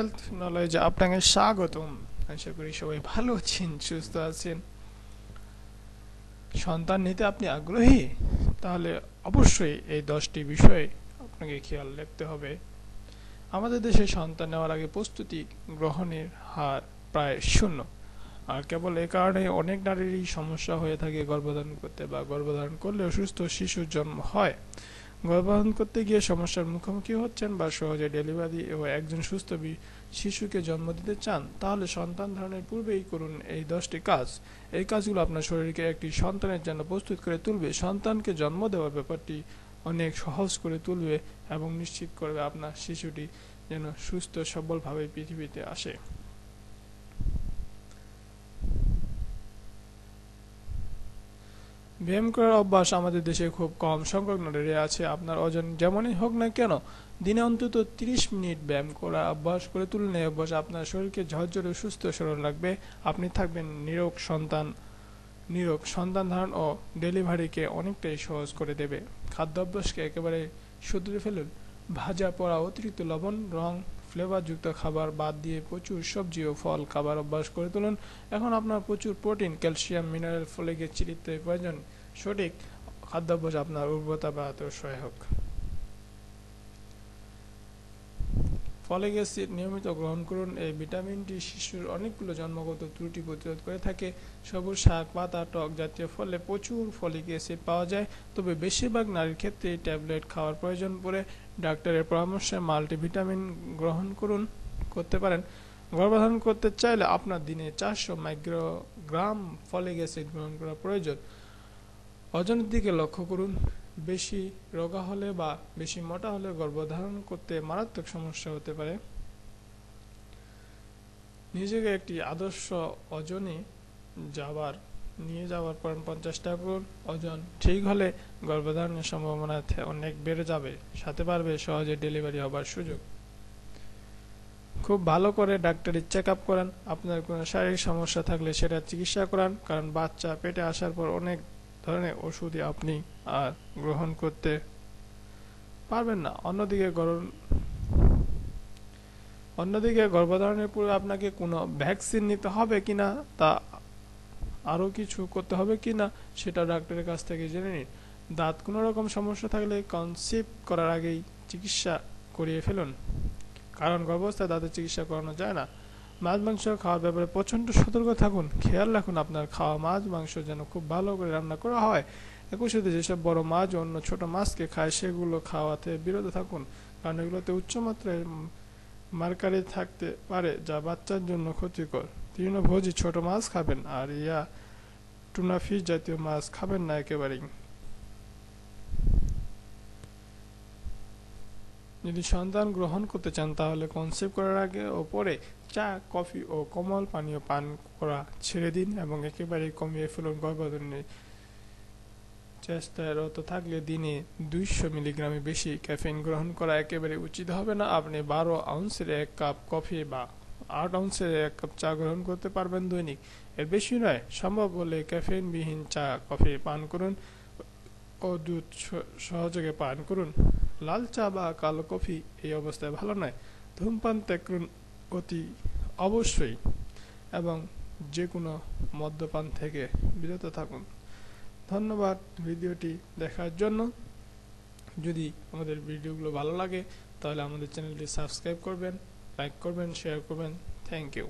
Health নলেজে আপনাকে স্বাগতম। আশা করি সবাই ভালো আছেন, সুস্থ আছেন। সন্তান নিতে আপনি আগ্রহী? তাহলে অবশ্যই এই দশটি বিষয়ে আপনাকে খেয়াল রাখতে হবে। আমাদের দেশে সন্তান নেওয়ার আগে প্রস্তুতি গ্রহণের হার প্রায় শূন্য। আর কেবল এ কারণে অনেক নারীরই সমস্যা হয়ে থাকে গর্ভধারণ করতে বা গর্ভধারণ করলে অসুস্থ শিশুর জন্ম হয়। গর্ভধারণ করতে গিয়ে সমস্যার মুখোমুখি হচ্ছেন বা সহজে ডেলিভারি ও একজন সুস্থ শিশুকে জন্ম দিতে চান, তাহলে সন্তান ধারণের পূর্বেই করুন এই দশটি কাজ। এই কাজগুলো আপনার শরীরকে একটি সন্তানের জন্য প্রস্তুত করে তুলবে। সন্তানকে জন্ম দেওয়ার ব্যাপারটি অনেক সহজ করে তুলবে এবং নিশ্চিত করবে আপনার শিশুটি যেন সুস্থ সবলভাবে পৃথিবীতে আসে। ব্যায়াম করার অভ্যাস আমাদের দেশে খুব কম। সংখ্যক নারীরা আছে, আপনার ওজন যেমনই হোক না কেন, দিনে অন্তত 30 মিনিট ব্যায়াম করা অভ্যাস করে এই অভ্যাস আপনার শরীরকে ঝরঝরে সুস্থ সরল রাখবে। আপনি থাকবেন নিরোগ সন্তান নিরোগ সন্তান ধারণ ও ডেলিভারিকে অনেকটাই সহজ করে দেবে। খাদ্য অভ্যাসকে একেবারে শুধরে ফেলুন। ভাজা পড়া অতিরিক্ত লবণ, রং, ফ্লেভারযুক্ত খাবার বাদ দিয়ে প্রচুর সবজি ও ফল খাবার অভ্যাস করে তুলুন। এখন আপনার প্রচুর protein, calcium, mineral folic acid প্রয়োজন। সঠিক খাদ্যাভ্যাস আপনার উর্বরতা বাড়াতে সহায়ক ফলিক অ্যাসিড নিয়মিত গ্রহণ করুন, এই ভিটামিনটি শিশুর অনেকগুলো জন্মগত ত্রুটি প্রতিরোধ করে থাকে। সবুজ শাক, পাতা, টক জাতীয় ফলে প্রচুর ফলিক অ্যাসিড পাওয়া যায়। তবে বেশিরভাগ নারীর ক্ষেত্রে ট্যাবলেট খাওয়ার প্রয়োজন পড়ে। ডাক্তারের পরামর্শে মাল্টিভিটামিন গ্রহণ করুন, করতে পারেন। গর্ভধারণ করতে চাইলে আপনার দিনে চারশো মাইক্রোগ্রাম ফলিক অ্যাসিড গ্রহণ করা প্রয়োজন। ওজনের দিকে লক্ষ্য করুন, বেশি রোগা হলে বা বেশি মোটা হলে গর্ভধারণ করতে মারাত্মক সমস্যা হতে পারে। নিজেকে একটি আদর্শ ওজনে যাবার, নিয়ে যাওয়ার পর চেষ্টা করুন। ওজন ঠিক হলে গর্ভধারণের সম্ভাবনা অনেক বেড়ে যাবে, সাথে পারবে সহজে ডেলিভারি হবার সুযোগ। খুব ভালো করে ডাক্তারি চেক আপ করান, আপনার কোনো শারীরিক সমস্যা থাকলে সেটা চিকিৎসা করান, কারণ বাচ্চা পেটে আসার পর অনেক ধরনের ওষুধই আপনি আর গ্রহণ করতে পারবেন না। অন্যদিকে অন্যদিকে গর্ভধারণের পূর্বে আপনাকে কোনো ভ্যাকসিন নিতে হবে কিনা তা আরও কিছু করতে হবে কিনা সেটা ডাক্তারের কাছ থেকে জেনে নিন। দাঁত কোনো রকম সমস্যা থাকলে কনসিভ করার আগেই চিকিৎসা করিয়ে ফেলুন। কারণ গর্ভাবস্থায় দাঁতের চিকিৎসা করানো যায় না। মাছ, মাংস খাওয়ার ব্যাপারে প্রচণ্ড সতর্ক থাকুন। খেয়াল রাখুন আপনার খাওয়া মাছ, মাংস যেন খুব ভালো করে রান্না করা হয়। সাথে যেসব বড় মাছ অন্য ছোট মাছকে খায়, সেগুলো খাওয়াতে বিরত থাকুন। কারণ এগুলোতে উচ্চমাত্রায় মার্কারি থাকতে পারে, যা বাচ্চার জন্য ক্ষতিকর। তৃণভোজী ছোট মাছ খাবেন আর ইয়া টুনা ফিশ জাতীয় মাছ খাবেন না একেবারেই। যদি সন্তান গ্রহণ করতে চান, তাহলে কনসেপ্ট করার আগে ও পরে চা, কফি ও কোমল পানীয় পান করা ছেড়ে দিন এবং একেবারে কমিয়ে ফেলুন গর্ভধারণের চেষ্টায়। রত থাকলে দিনে দুইশো মিলিগ্রামে বেশি ক্যাফিন গ্রহণ করা একেবারে উচিত হবে না। আপনি বারো আউন্সের এক কাপ কফি বা আট আউন্সের এক কাপ চা গ্রহণ করতে পারবেন দৈনিক। এর বেশি নয়, সম্ভব হলে ক্যাফিনবিহীন চা, কফি পান করুন ও দুধ সহযোগে পান করুন। লাল চা বা কালো কফি এই অবস্থায় ভালো নয়। ধূমপান ত্যাগ করুন অতি অবশ্যই এবং যে কোনো মদ্যপান থেকে বিরত থাকুন। ধন্যবাদ ভিডিওটি দেখার জন্য। যদি আমাদের ভিডিওগুলো ভালো লাগে, তাহলে আমাদের চ্যানেলটি সাবস্ক্রাইব করবেন, লাইক করবেন, শেয়ার করবেন। Thank you.